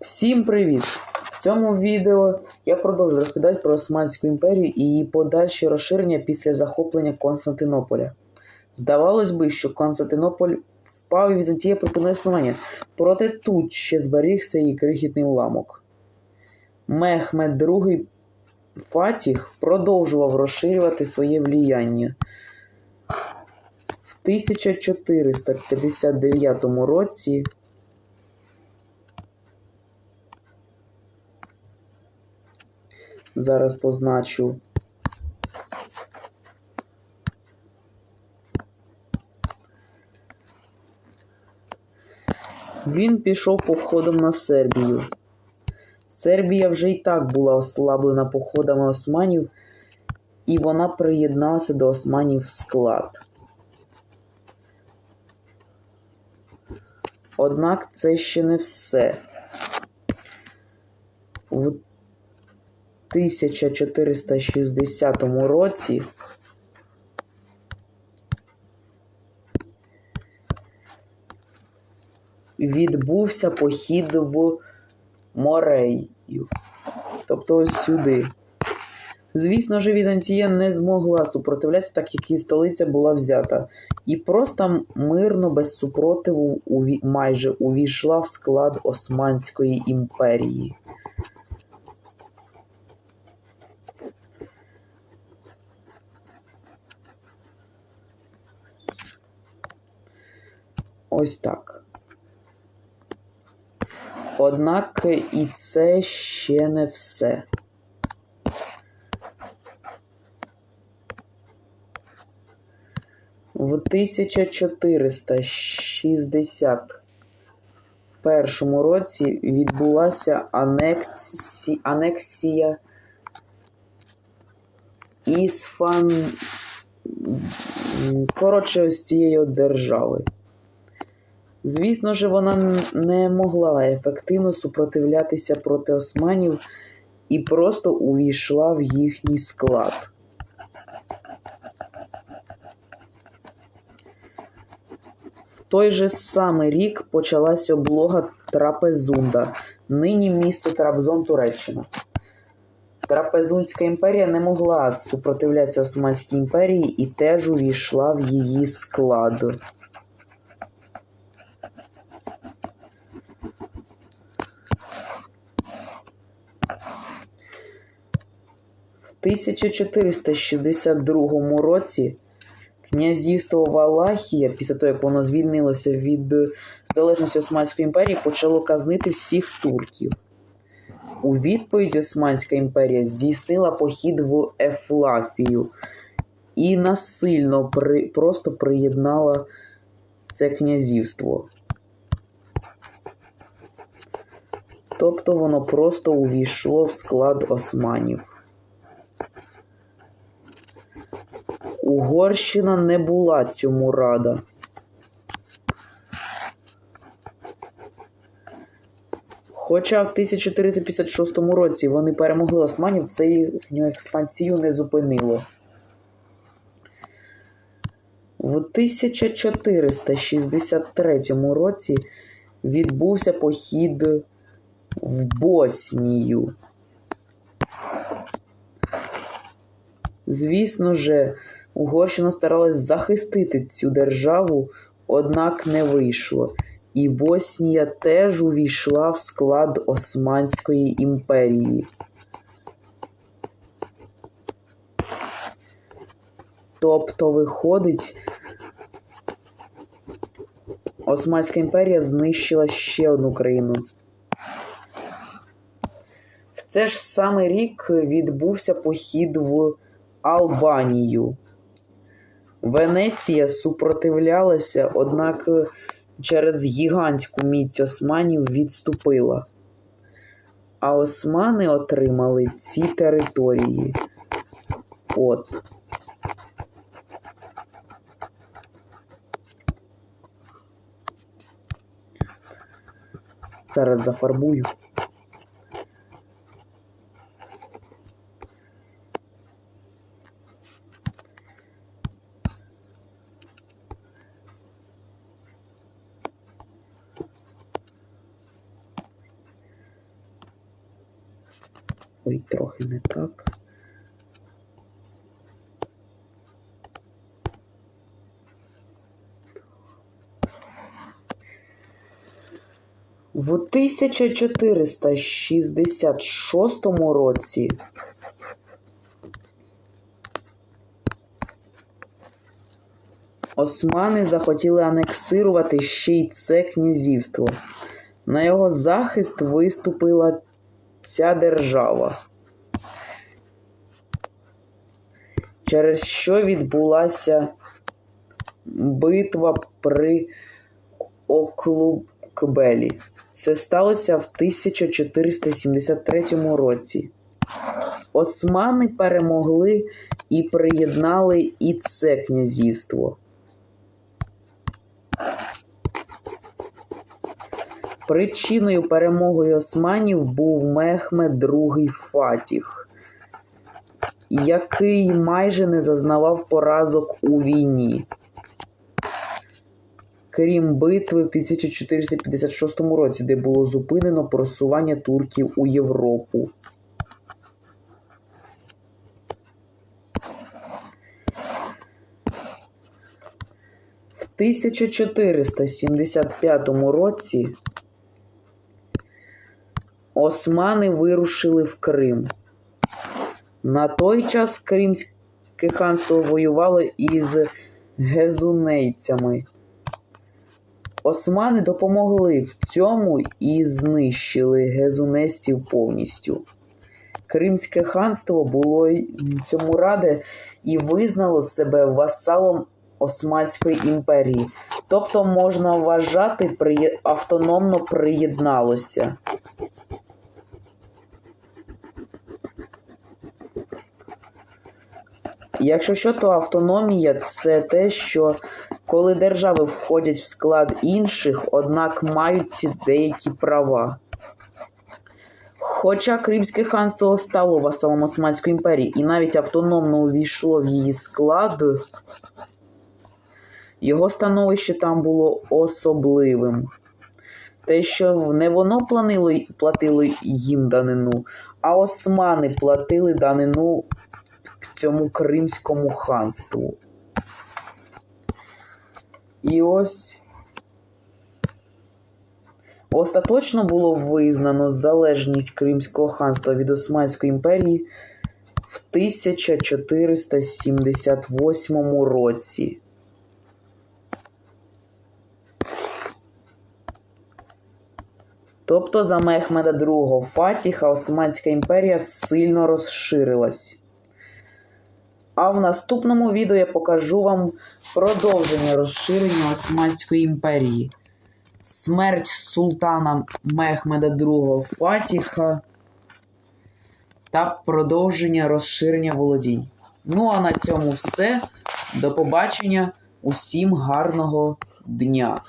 Всім привіт! В цьому відео я продовжу розповідати про Османську імперію і її подальші розширення після захоплення Константинополя. Здавалось би, що Константинополь впав і Візантія припинила існування, проте тут ще зберігся її крихітний уламок. Мехмед II Фатіх продовжував розширювати своє вліяння. В 1459 році Зараз позначу. Він пішов походом на Сербію. Сербія вже й так була ослаблена походами османів, і вона приєдналася до османів в склад. Однак це ще не все. В 1460 році відбувся похід в Морею, тобто ось сюди. Звісно ж, Візантія не змогла супротивлятися, так як її столиця була взята, і просто мирно без супротиву майже увійшла в склад Османської імперії. Ось так. Однак і це ще не все. В 1461 році відбулася анексі... анексія Ісфан. Коротше, ось цієї держави. Звісно ж, вона не могла ефективно супротивлятися проти османів і просто увійшла в їхній склад. В той же самий рік почалась облога Трапезунда, нині місто Трабзон, Туреччина. Трапезунська імперія не могла супротивлятися Османській імперії і теж увійшла в її склад. 1462 році князівство Валахія, після того як воно звільнилося від залежності Османської імперії, почало казнити всіх турків. У відповідь Османська імперія здійснила похід в Ефлафію і насильно при... просто приєднала це князівство. Тобто воно просто увійшло в склад османів. Угорщина не була цьому рада. Хоча в 1456 році вони перемогли османів, це їхню експансію не зупинило. В 1463 році відбувся похід в Боснію. Звісно же, Угорщина старалась захистити цю державу, однак не вийшло. І Боснія теж увійшла в склад Османської імперії. Тобто, виходить, Османська імперія знищила ще одну країну. В цей ж самий рік відбувся похід в Албанію. Венеція супротивлялася, однак через гігантську міць османів відступила. А османи отримали ці території. От. Зараз зафарбую. Ой, трохи не так. В 1466 році османи захотіли анексирувати ще й це князівство. На його захист виступила ця держава, через що відбулася битва при Оклубкбелі. Це сталося в 1473 році. Османи перемогли і приєднали і це князівство. Причиною перемоги османів був Мехмед II Фатіх, який майже не зазнавав поразок у війні. Крім битви в 1456 році, де було зупинено просування турків у Європу. В 1475 році османи вирушили в Крим. На той час Кримське ханство воювало із гезунейцями. Османи допомогли в цьому і знищили гезунестів повністю. Кримське ханство було цьому раде і визнало себе васалом Османської імперії, тобто можна вважати, автономно приєдналося. Якщо що, то автономія це те, що коли держави входять в склад інших, однак мають деякі права. Хоча Кримське ханство стало васалом Османської імперії і навіть автономно увійшло в її склад, його становище там було особливим. Те, що не воно платило їм данину, а османи платили данину цьому Кримському ханству. І ось остаточно було визнано залежність Кримського ханства від Османської імперії в 1478 році. Тобто за Мехмеда II Фатіха Османська імперія сильно розширилась. А в наступному відео я покажу вам продовження розширення Османської імперії. Смерть султана Мехмеда II Фатіха та продовження розширення володінь. Ну а на цьому все. До побачення. Усім гарного дня!